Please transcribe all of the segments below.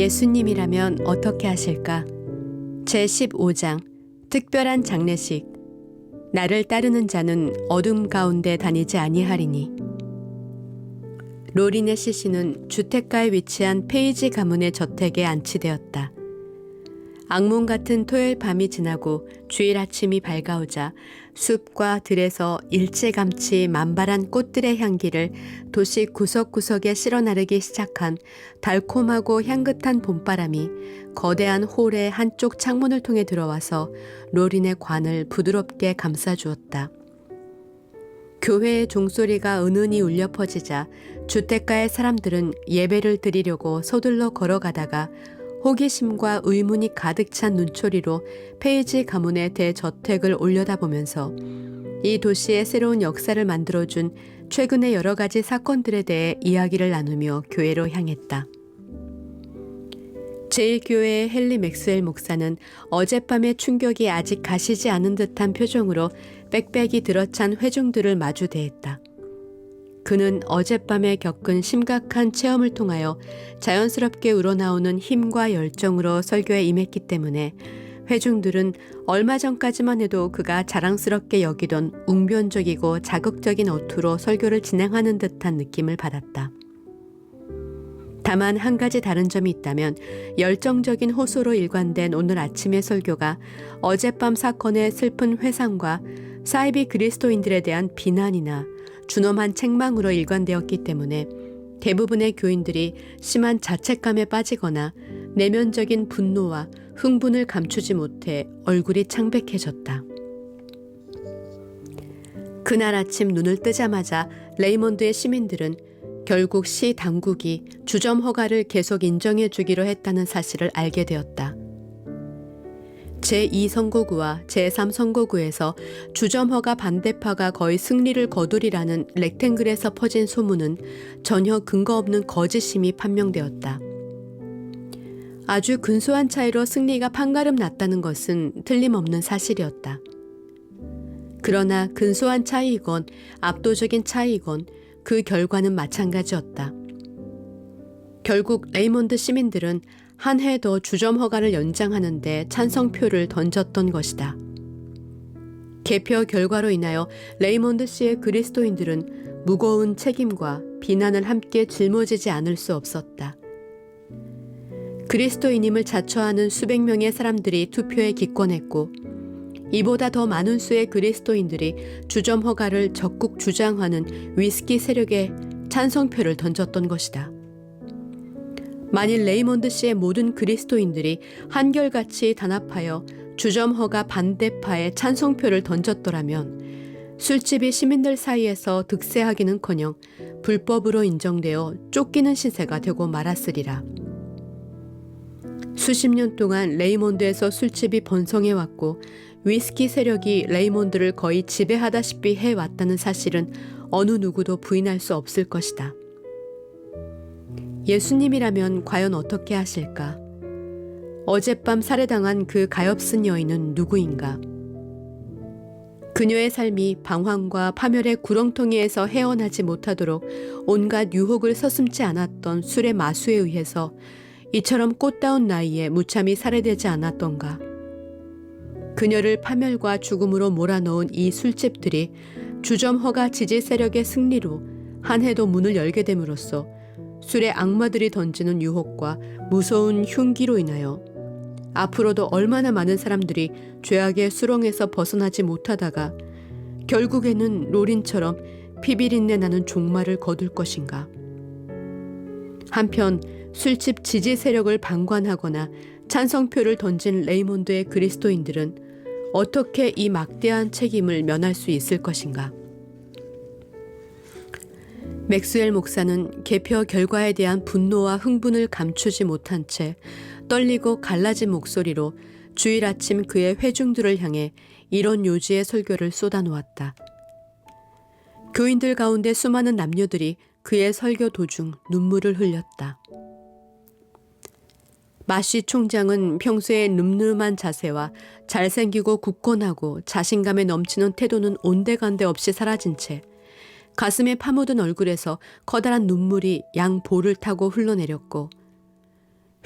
예수님이라면 어떻게 하실까? 제15장 특별한 장례식 나를 따르는 자는 어둠 가운데 다니지 아니하리니 로린의 시신은 주택가에 위치한 페이지 가문의 저택에 안치되었다. 악몽 같은 토요일 밤이 지나고 주일 아침이 밝아오자 숲과 들에서 일찌감치 만발한 꽃들의 향기를 도시 구석구석에 실어 나르기 시작한 달콤하고 향긋한 봄바람이 거대한 홀의 한쪽 창문을 통해 들어와서 로린의 관을 부드럽게 감싸주었다. 교회의 종소리가 은은히 울려 퍼지자 주택가의 사람들은 예배를 드리려고 서둘러 걸어가다가 호기심과 의문이 가득 찬 눈초리로 페이지 가문의 대저택을 올려다보면서 이 도시의 새로운 역사를 만들어준 최근의 여러 가지 사건들에 대해 이야기를 나누며 교회로 향했다. 제1교회의 헨리 맥스웰 목사는 어젯밤의 충격이 아직 가시지 않은 듯한 표정으로 빽빽이 들어찬 회중들을 마주 대했다. 그는 어젯밤에 겪은 심각한 체험을 통하여 자연스럽게 우러나오는 힘과 열정으로 설교에 임했기 때문에 회중들은 얼마 전까지만 해도 그가 자랑스럽게 여기던 웅변적이고 자극적인 어투로 설교를 진행하는 듯한 느낌을 받았다. 다만 한 가지 다른 점이 있다면 열정적인 호소로 일관된 오늘 아침의 설교가 어젯밤 사건의 슬픈 회상과 사이비 그리스도인들에 대한 비난이나 준엄한 책망으로 일관되었기 때문에 대부분의 교인들이 심한 자책감에 빠지거나 내면적인 분노와 흥분을 감추지 못해 얼굴이 창백해졌다. 그날 아침 눈을 뜨자마자 레이몬드의 시민들은 결국 시 당국이 주점 허가를 계속 인정해 주기로 했다는 사실을 알게 되었다. 제2선거구와 제3선거구에서 주점허가 반대파가 거의 승리를 거두리라는 렉탱글에서 퍼진 소문은 전혀 근거 없는 거짓임이 판명되었다. 아주 근소한 차이로 승리가 판가름 났다는 것은 틀림없는 사실이었다. 그러나 근소한 차이이건 압도적인 차이이건 그 결과는 마찬가지였다. 결국 레이몬드 시민들은 한 해 더 주점 허가를 연장하는데 찬성표를 던졌던 것이다. 개표 결과로 인하여 레이몬드 씨의 그리스도인들은 무거운 책임과 비난을 함께 짊어지지 않을 수 없었다. 그리스도인임을 자처하는 수백 명의 사람들이 투표에 기권했고 이보다 더 많은 수의 그리스도인들이 주점 허가를 적극 주장하는 위스키 세력에 찬성표를 던졌던 것이다. 만일 레이몬드 씨의 모든 그리스도인들이 한결같이 단합하여 주점 허가 반대파에 찬성표를 던졌더라면 술집이 시민들 사이에서 득세하기는커녕 불법으로 인정되어 쫓기는 신세가 되고 말았으리라. 수십 년 동안 레이몬드에서 술집이 번성해 왔고 위스키 세력이 레이몬드를 거의 지배하다시피 해왔다는 사실은 어느 누구도 부인할 수 없을 것이다. 예수님이라면 과연 어떻게 하실까? 어젯밤 살해당한 그 가엾은 여인은 누구인가? 그녀의 삶이 방황과 파멸의 구렁텅이에서 헤어나지 못하도록 온갖 유혹을 서슴지 않았던 술의 마수에 의해서 이처럼 꽃다운 나이에 무참히 살해되지 않았던가? 그녀를 파멸과 죽음으로 몰아넣은 이 술집들이 주점 허가 지지 세력의 승리로 한 해도 문을 열게 됨으로써 술의 악마들이 던지는 유혹과 무서운 흉기로 인하여 앞으로도 얼마나 많은 사람들이 죄악의 수렁에서 벗어나지 못하다가 결국에는 로린처럼 피비린내 나는 종말을 거둘 것인가. 한편 술집 지지 세력을 방관하거나 찬성표를 던진 레이몬드의 그리스도인들은 어떻게 이 막대한 책임을 면할 수 있을 것인가. 맥스웰 목사는 개표 결과에 대한 분노와 흥분을 감추지 못한 채 떨리고 갈라진 목소리로 주일 아침 그의 회중들을 향해 이런 요지의 설교를 쏟아놓았다. 교인들 가운데 수많은 남녀들이 그의 설교 도중 눈물을 흘렸다. 마시 총장은 평소에 늠름한 자세와 잘생기고 굳건하고 자신감에 넘치는 태도는 온데간데 없이 사라진 채 가슴에 파묻은 얼굴에서 커다란 눈물이 양 볼을 타고 흘러내렸고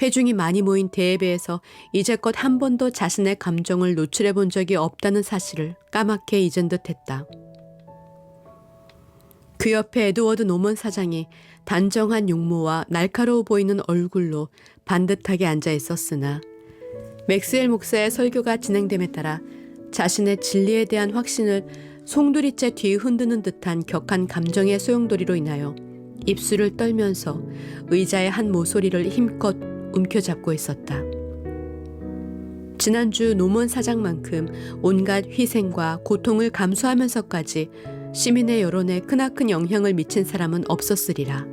회중이 많이 모인 대회에서 이제껏 한 번도 자신의 감정을 노출해 본 적이 없다는 사실을 까맣게 잊은 듯했다. 그 옆에 에드워드 노먼 사장이 단정한 용모와 날카로워 보이는 얼굴로 반듯하게 앉아 있었으나 맥스웰 목사의 설교가 진행됨에 따라 자신의 진리에 대한 확신을 송두리째 뒤 흔드는 듯한 격한 감정의 소용돌이로 인하여 입술을 떨면서 의자의 한 모서리를 힘껏 움켜잡고 있었다. 지난주 노먼 사장만큼 온갖 희생과 고통을 감수하면서까지 시민의 여론에 크나큰 영향을 미친 사람은 없었으리라.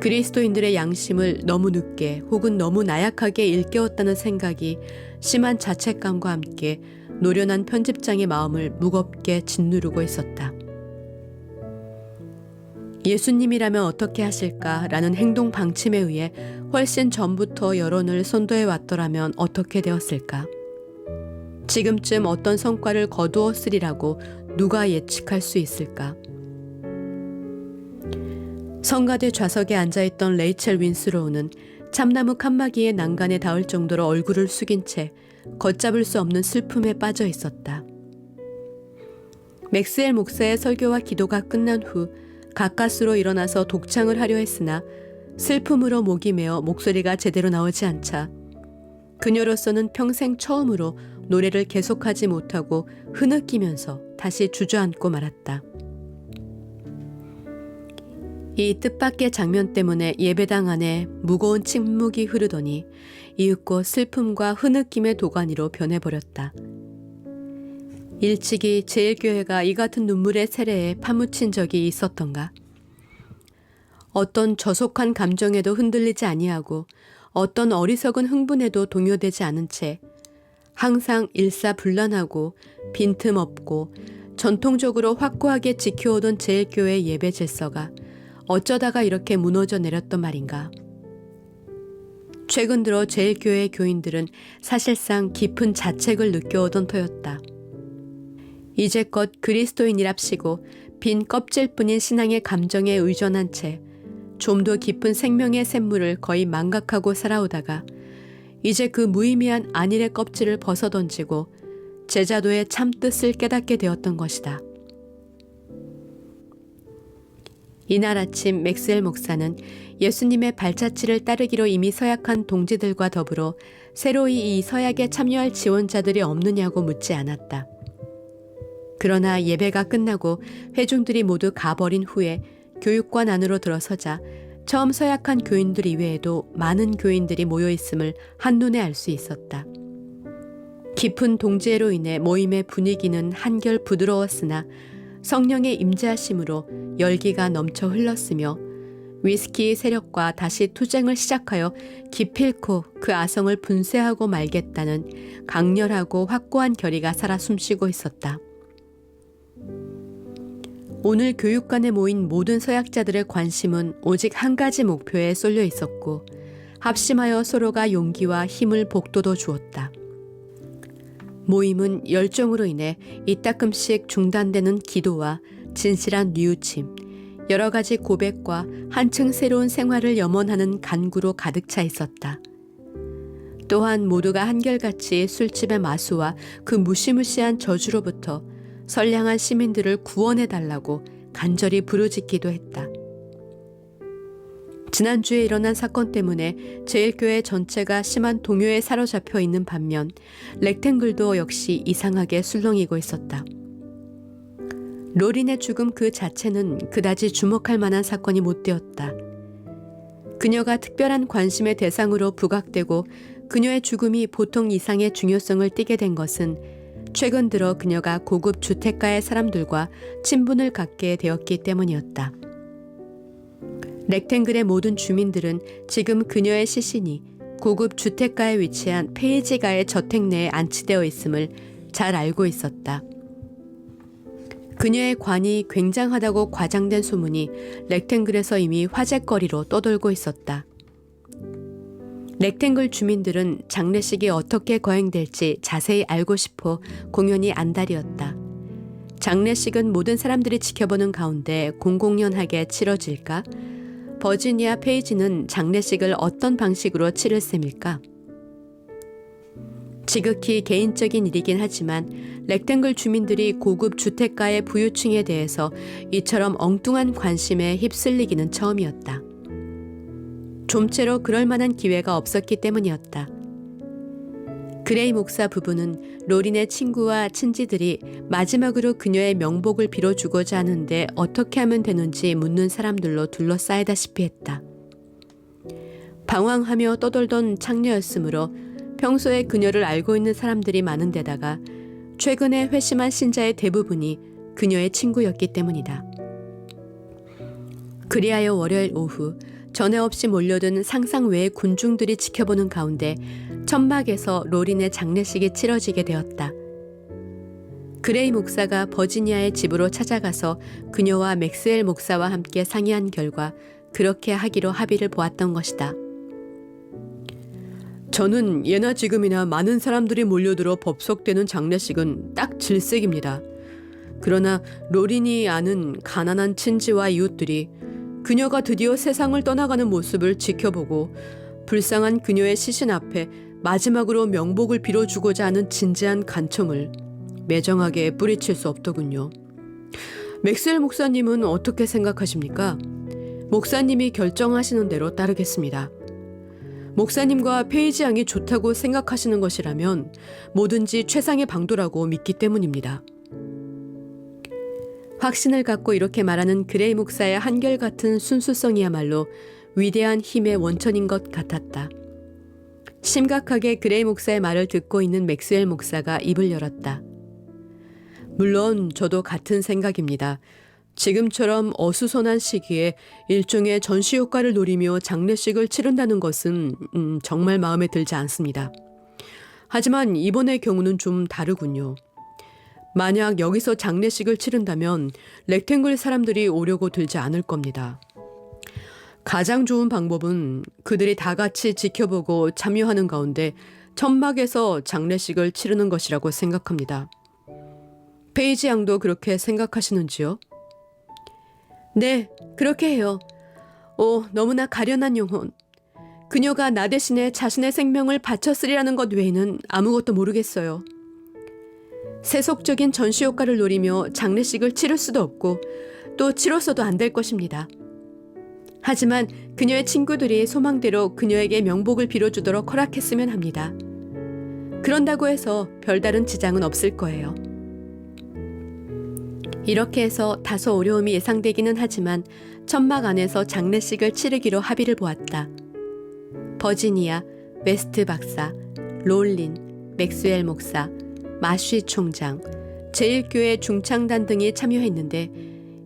그리스도인들의 양심을 너무 늦게 혹은 너무 나약하게 일깨웠다는 생각이 심한 자책감과 함께 노련한 편집장의 마음을 무겁게 짓누르고 있었다. 예수님이라면 어떻게 하실까라는 행동 방침에 의해 훨씬 전부터 여론을 선도해 왔더라면 어떻게 되었을까? 지금쯤 어떤 성과를 거두었으리라고 누가 예측할 수 있을까? 성가대 좌석에 앉아있던 레이첼 윈스로우는 참나무 칸막이의 난간에 닿을 정도로 얼굴을 숙인 채 걷잡을 수 없는 슬픔에 빠져 있었다. 맥스웰 목사의 설교와 기도가 끝난 후 가까스로 일어나서 독창을 하려 했으나 슬픔으로 목이 메어 목소리가 제대로 나오지 않자 그녀로서는 평생 처음으로 노래를 계속하지 못하고 흐느끼면서 다시 주저앉고 말았다. 이 뜻밖의 장면 때문에 예배당 안에 무거운 침묵이 흐르더니 이윽고 슬픔과 흐느낌의 도가니로 변해버렸다. 일찍이 제일교회가 이 같은 눈물의 세례에 파묻힌 적이 있었던가? 어떤 저속한 감정에도 흔들리지 아니하고 어떤 어리석은 흥분에도 동요되지 않은 채 항상 일사불란하고 빈틈없고 전통적으로 확고하게 지켜오던 제일교회 예배 질서가 어쩌다가 이렇게 무너져 내렸던 말인가. 최근 들어 제일교회 교인들은 사실상 깊은 자책을 느껴오던 터였다. 이제껏 그리스도인이랍시고 빈 껍질뿐인 신앙의 감정에 의존한 채 좀 더 깊은 생명의 샘물을 거의 망각하고 살아오다가 이제 그 무의미한 안일의 껍질을 벗어던지고 제자도의 참뜻을 깨닫게 되었던 것이다. 이날 아침 맥스웰 목사는 예수님의 발자취를 따르기로 이미 서약한 동지들과 더불어 새로이 이 서약에 참여할 지원자들이 없느냐고 묻지 않았다. 그러나 예배가 끝나고 회중들이 모두 가버린 후에 교육관 안으로 들어서자 처음 서약한 교인들 이외에도 많은 교인들이 모여 있음을 한눈에 알 수 있었다. 깊은 동지애로 인해 모임의 분위기는 한결 부드러웠으나 성령의 임재하심으로 열기가 넘쳐 흘렀으며 위스키의 세력과 다시 투쟁을 시작하여 기필코 그 아성을 분쇄하고 말겠다는 강렬하고 확고한 결의가 살아 숨쉬고 있었다. 오늘 교육관에 모인 모든 서약자들의 관심은 오직 한 가지 목표에 쏠려 있었고 합심하여 서로가 용기와 힘을 복돋워 주었다. 모임은 열정으로 인해 이따금씩 중단되는 기도와 진실한 뉘우침, 여러 가지 고백과 한층 새로운 생활을 염원하는 간구로 가득 차 있었다. 또한 모두가 한결같이 술집의 마수와 그 무시무시한 저주로부터 선량한 시민들을 구원해 달라고 간절히 부르짖기도 했다. 지난주에 일어난 사건 때문에 제일교회 전체가 심한 동요에 사로잡혀 있는 반면 렉탱글도 역시 이상하게 술렁이고 있었다. 로린의 죽음 그 자체는 그다지 주목할 만한 사건이 못 되었다. 그녀가 특별한 관심의 대상으로 부각되고 그녀의 죽음이 보통 이상의 중요성을 띠게 된 것은 최근 들어 그녀가 고급 주택가의 사람들과 친분을 갖게 되었기 때문이었다. 렉탱글의 모든 주민들은 지금 그녀의 시신이 고급 주택가에 위치한 페이지가의 저택 내에 안치되어 있음을 잘 알고 있었다. 그녀의 관이 굉장하다고 과장된 소문이 렉탱글에서 이미 화제거리로 떠돌고 있었다. 렉탱글 주민들은 장례식이 어떻게 거행될지 자세히 알고 싶어 공연이 안달이었다. 장례식은 모든 사람들이 지켜보는 가운데 공공연하게 치러질까? 버지니아 페이지는 장례식을 어떤 방식으로 치를 셈일까? 지극히 개인적인 일이긴 하지만 렉탱글 주민들이 고급 주택가의 부유층에 대해서 이처럼 엉뚱한 관심에 휩쓸리기는 처음이었다. 좀채로 그럴 만한 기회가 없었기 때문이었다. 그레이 목사 부부는 로린의 친구와 친지들이 마지막으로 그녀의 명복을 빌어주고자 하는데 어떻게 하면 되는지 묻는 사람들로 둘러싸이다시피 했다. 방황하며 떠돌던 창녀였으므로 평소에 그녀를 알고 있는 사람들이 많은 데다가 최근에 회심한 신자의 대부분이 그녀의 친구였기 때문이다. 그리하여 월요일 오후 전에 없이 몰려든 상상 외의 군중들이 지켜보는 가운데 천막에서 로린의 장례식이 치러지게 되었다. 그레이 목사가 버지니아의 집으로 찾아가서 그녀와 맥스웰 목사와 함께 상의한 결과 그렇게 하기로 합의를 보았던 것이다. 저는 예나 지금이나 많은 사람들이 몰려들어 법석되는 장례식은 딱 질색입니다. 그러나 로린이 아는 가난한 친지와 이웃들이 그녀가 드디어 세상을 떠나가는 모습을 지켜보고 불쌍한 그녀의 시신 앞에 마지막으로 명복을 빌어주고자 하는 진지한 간청을 매정하게 뿌리칠 수 없더군요. 맥스웰 목사님은 어떻게 생각하십니까? 목사님이 결정하시는 대로 따르겠습니다. 목사님과 페이지 양이 좋다고 생각하시는 것이라면 뭐든지 최상의 방도라고 믿기 때문입니다. 확신을 갖고 이렇게 말하는 그레이 목사의 한결같은 순수성이야말로 위대한 힘의 원천인 것 같았다. 심각하게 그레이 목사의 말을 듣고 있는 맥스웰 목사가 입을 열었다. 물론 저도 같은 생각입니다. 지금처럼 어수선한 시기에 일종의 전시 효과를 노리며 장례식을 치른다는 것은 음, 정말 마음에 들지 않습니다. 하지만 이번의 경우는 좀 다르군요. 만약 여기서 장례식을 치른다면 렉탱글 사람들이 오려고 들지 않을 겁니다. 가장 좋은 방법은 그들이 다 같이 지켜보고 참여하는 가운데 천막에서 장례식을 치르는 것이라고 생각합니다. 페이지 양도 그렇게 생각하시는지요? 네, 그렇게 해요. 오, 너무나 가련한 영혼. 그녀가 나 대신에 자신의 생명을 바쳤으리라는 것 외에는 아무것도 모르겠어요. 세속적인 전시 효과를 노리며 장례식을 치를 수도 없고 또 치렀어도 안 될 것입니다. 하지만 그녀의 친구들이 소망대로 그녀에게 명복을 빌어주도록 허락했으면 합니다. 그런다고 해서 별다른 지장은 없을 거예요. 이렇게 해서 다소 어려움이 예상되기는 하지만 천막 안에서 장례식을 치르기로 합의를 보았다. 버지니아, 웨스트 박사, 롤린, 맥스웰 목사, 마쉬 총장, 제1교회 중창단 등이 참여했는데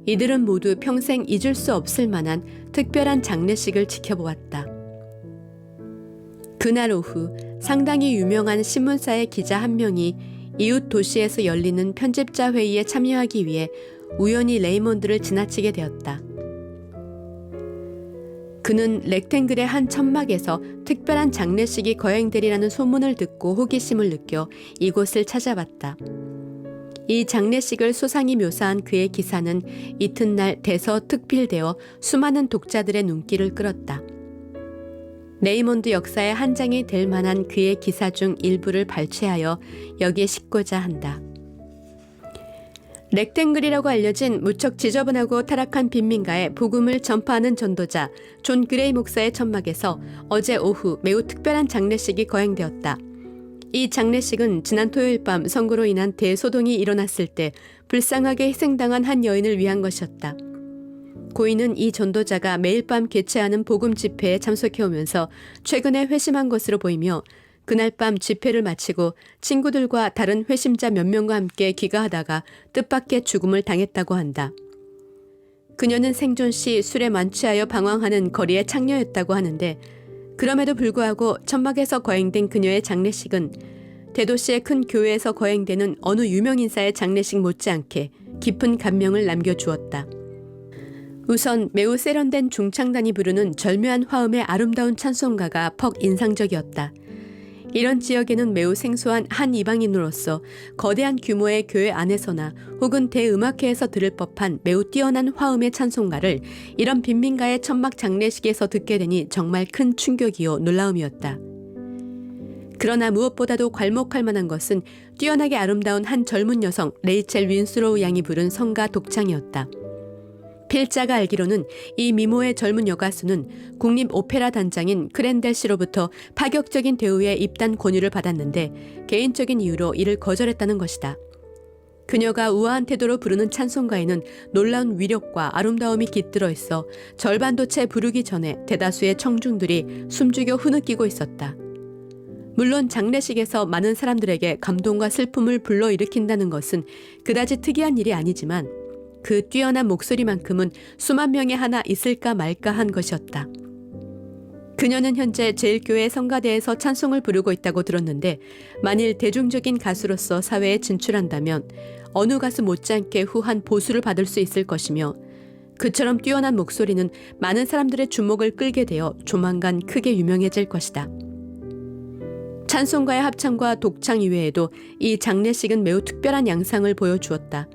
이들은 모두 평생 잊을 수 없을 만한 특별한 장례식을 지켜보았다. 그날 오후 상당히 유명한 신문사의 기자 한 명이 이웃 도시에서 열리는 편집자 회의에 참여하기 위해 우연히 레이몬드를 지나치게 되었다. 그는 렉탱글의 한 천막에서 특별한 장례식이 거행되리라는 소문을 듣고 호기심을 느껴 이곳을 찾아봤다. 이 장례식을 소상히 묘사한 그의 기사는 이튿날 대서 특필되어 수많은 독자들의 눈길을 끌었다. 레이몬드 역사의 한 장이 될 만한 그의 기사 중 일부를 발췌하여 여기에 싣고자 한다. 렉탱글이라고 알려진 무척 지저분하고 타락한 빈민가에 복음을 전파하는 전도자 존 그레이 목사의 천막에서 어제 오후 매우 특별한 장례식이 거행되었다. 이 장례식은 지난 토요일 밤 선거로 인한 대소동이 일어났을 때 불쌍하게 희생당한 한 여인을 위한 것이었다. 고인은 이 전도자가 매일 밤 개최하는 복음 집회에 참석해 오면서 최근에 회심한 것으로 보이며 그날 밤 집회를 마치고 친구들과 다른 회심자 몇 명과 함께 귀가하다가 뜻밖의 죽음을 당했다고 한다. 그녀는 생존 시 술에 만취하여 방황하는 거리의 창녀였다고 하는데 그럼에도 불구하고 천막에서 거행된 그녀의 장례식은 대도시의 큰 교회에서 거행되는 어느 유명 인사의 장례식 못지않게 깊은 감명을 남겨주었다. 우선 매우 세련된 중창단이 부르는 절묘한 화음의 아름다운 찬송가가 퍽 인상적이었다. 이런 지역에는 매우 생소한 한 이방인으로서 거대한 규모의 교회 안에서나 혹은 대음악회에서 들을 법한 매우 뛰어난 화음의 찬송가를 이런 빈민가의 천막 장례식에서 듣게 되니 정말 큰 충격이요 놀라움이었다. 그러나 무엇보다도 괄목할 만한 것은 뛰어나게 아름다운 한 젊은 여성 레이첼 윈스로우 양이 부른 성가 독창이었다. 필자가 알기로는 이 미모의 젊은 여가수는 국립 오페라 단장인 크랜델 씨로부터 파격적인 대우의 입단 권유를 받았는데 개인적인 이유로 이를 거절했다는 것이다. 그녀가 우아한 태도로 부르는 찬송가에는 놀라운 위력과 아름다움이 깃들어 있어 절반도 채 부르기 전에 대다수의 청중들이 숨죽여 흐느끼고 있었다. 물론 장례식에서 많은 사람들에게 감동과 슬픔을 불러일으킨다는 것은 그다지 특이한 일이 아니지만 그 뛰어난 목소리만큼은 수만 명에 하나 있을까 말까 한 것이었다. 그녀는 현재 제일교회 성가대에서 찬송을 부르고 있다고 들었는데 만일 대중적인 가수로서 사회에 진출한다면 어느 가수 못지않게 후한 보수를 받을 수 있을 것이며 그처럼 뛰어난 목소리는 많은 사람들의 주목을 끌게 되어 조만간 크게 유명해질 것이다. 찬송가의 합창과 독창 이외에도 이 장례식은 매우 특별한 양상을 보여주었다.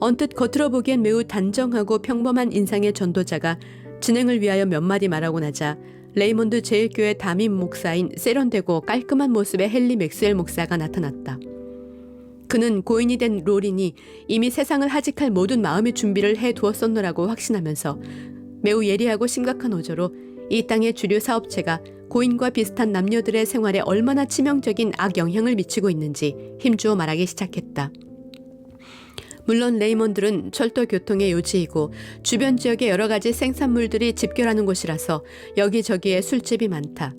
언뜻 겉으로 보기엔 매우 단정하고 평범한 인상의 전도자가 진행을 위하여 몇 마디 말하고 나자 레이몬드 제일교회 담임 목사인 세련되고 깔끔한 모습의 헨리 맥스웰 목사가 나타났다. 그는 고인이 된 로린이 이미 세상을 하직할 모든 마음의 준비를 해 두었었노라고 확신하면서 매우 예리하고 심각한 어조로 이 땅의 주류 사업체가 고인과 비슷한 남녀들의 생활에 얼마나 치명적인 악영향을 미치고 있는지 힘주어 말하기 시작했다. 물론 레이몬들은 철도 교통의 요지이고 주변 지역의 여러 가지 생산물들이 집결하는 곳이라서 여기저기에 술집이 많다.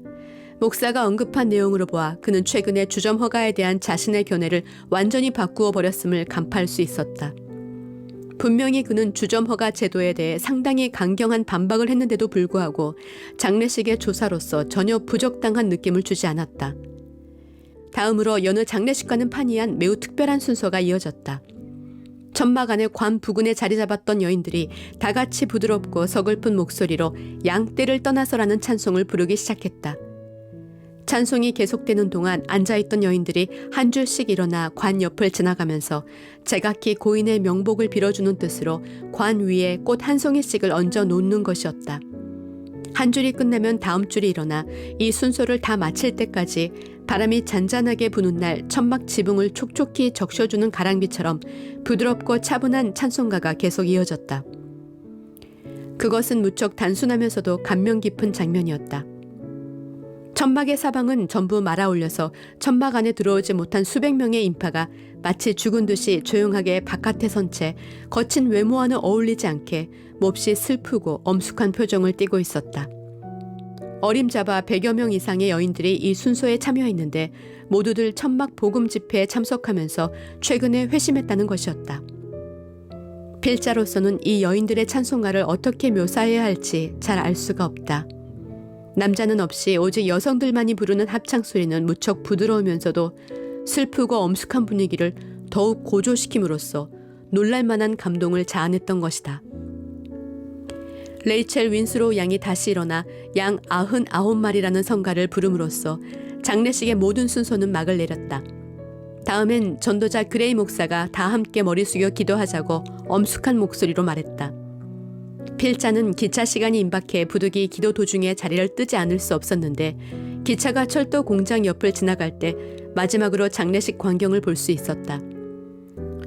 목사가 언급한 내용으로 보아 그는 최근에 주점 허가에 대한 자신의 견해를 완전히 바꾸어 버렸음을 간파할 수 있었다. 분명히 그는 주점 허가 제도에 대해 상당히 강경한 반박을 했는데도 불구하고 장례식의 조사로서 전혀 부적당한 느낌을 주지 않았다. 다음으로 여느 장례식과는 판이한 매우 특별한 순서가 이어졌다. 천막 안의 관 부근에 자리 잡았던 여인들이 다 같이 부드럽고 서글픈 목소리로 양떼를 떠나서라는 찬송을 부르기 시작했다. 찬송이 계속되는 동안 앉아있던 여인들이 한 줄씩 일어나 관 옆을 지나가면서 제각기 고인의 명복을 빌어주는 뜻으로 관 위에 꽃 한 송이씩을 얹어 놓는 것이었다. 한 줄이 끝나면 다음 줄이 일어나 이 순서를 다 마칠 때까지 바람이 잔잔하게 부는 날 천막 지붕을 촉촉히 적셔주는 가랑비처럼 부드럽고 차분한 찬송가가 계속 이어졌다. 그것은 무척 단순하면서도 감명 깊은 장면이었다. 천막의 사방은 전부 말아 올려서 천막 안에 들어오지 못한 수백 명의 인파가 마치 죽은 듯이 조용하게 바깥에 선 채 거친 외모와는 어울리지 않게 몹시 슬프고 엄숙한 표정을 띠고 있었다. 어림잡아 100여 명 이상의 여인들이 이 순서에 참여했는데 모두들 천막 복음 집회에 참석하면서 최근에 회심했다는 것이었다. 필자로서는 이 여인들의 찬송가를 어떻게 묘사해야 할지 잘 알 수가 없다. 남자는 없이 오직 여성들만이 부르는 합창 소리는 무척 부드러우면서도 슬프고 엄숙한 분위기를 더욱 고조시킴으로써 놀랄만한 감동을 자아냈던 것이다. 레이첼 윈스로우 양이 다시 일어나 양 아흔 아홉 마리라는 성가를 부름으로써 장례식의 모든 순서는 막을 내렸다. 다음엔 전도자 그레이 목사가 다 함께 머리 숙여 기도하자고 엄숙한 목소리로 말했다. 필자는 기차 시간이 임박해 부득이 기도 도중에 자리를 뜨지 않을 수 없었는데 기차가 철도 공장 옆을 지나갈 때 마지막으로 장례식 광경을 볼 수 있었다.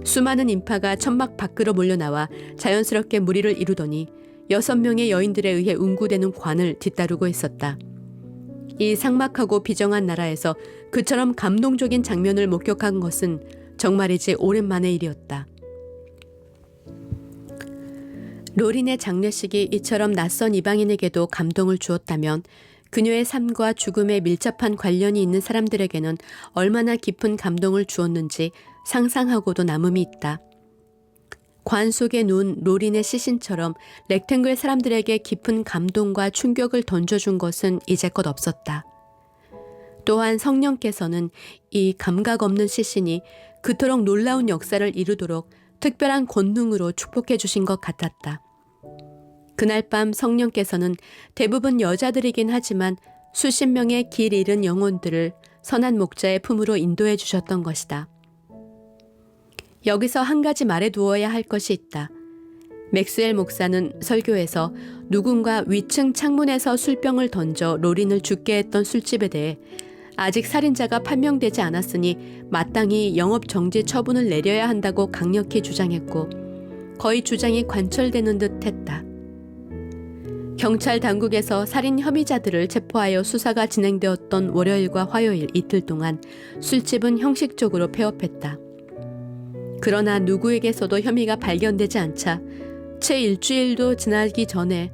수많은 인파가 천막 밖으로 몰려나와 자연스럽게 무리를 이루더니 여섯 명의 여인들에 의해 운구되는 관을 뒤따르고 있었다. 이 삭막하고 비정한 나라에서 그처럼 감동적인 장면을 목격한 것은 정말이지 오랜만의 일이었다. 로린의 장례식이 이처럼 낯선 이방인에게도 감동을 주었다면 그녀의 삶과 죽음에 밀접한 관련이 있는 사람들에게는 얼마나 깊은 감동을 주었는지 상상하고도 남음이 있다. 관 속에 누운 로린의 시신처럼 렉탱글 사람들에게 깊은 감동과 충격을 던져준 것은 이제껏 없었다. 또한 성령께서는 이 감각 없는 시신이 그토록 놀라운 역사를 이루도록 특별한 권능으로 축복해 주신 것 같았다. 그날 밤 성령께서는 대부분 여자들이긴 하지만 수십 명의 길 잃은 영혼들을 선한 목자의 품으로 인도해 주셨던 것이다. 여기서 한 가지 말해 두어야 할 것이 있다. 맥스웰 목사는 설교에서 누군가 위층 창문에서 술병을 던져 로린을 죽게 했던 술집에 대해 아직 살인자가 판명되지 않았으니 마땅히 영업 정지 처분을 내려야 한다고 강력히 주장했고 거의 주장이 관철되는 듯 했다. 경찰 당국에서 살인 혐의자들을 체포하여 수사가 진행되었던 월요일과 화요일 이틀 동안 술집은 형식적으로 폐업했다. 그러나 누구에게서도 혐의가 발견되지 않자 채 일주일도 지나기 전에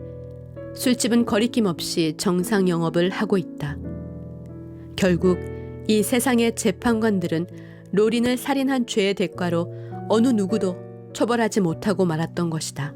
술집은 거리낌 없이 정상 영업을 하고 있다. 결국 이 세상의 재판관들은 로린을 살인한 죄의 대가로 어느 누구도 처벌하지 못하고 말았던 것이다.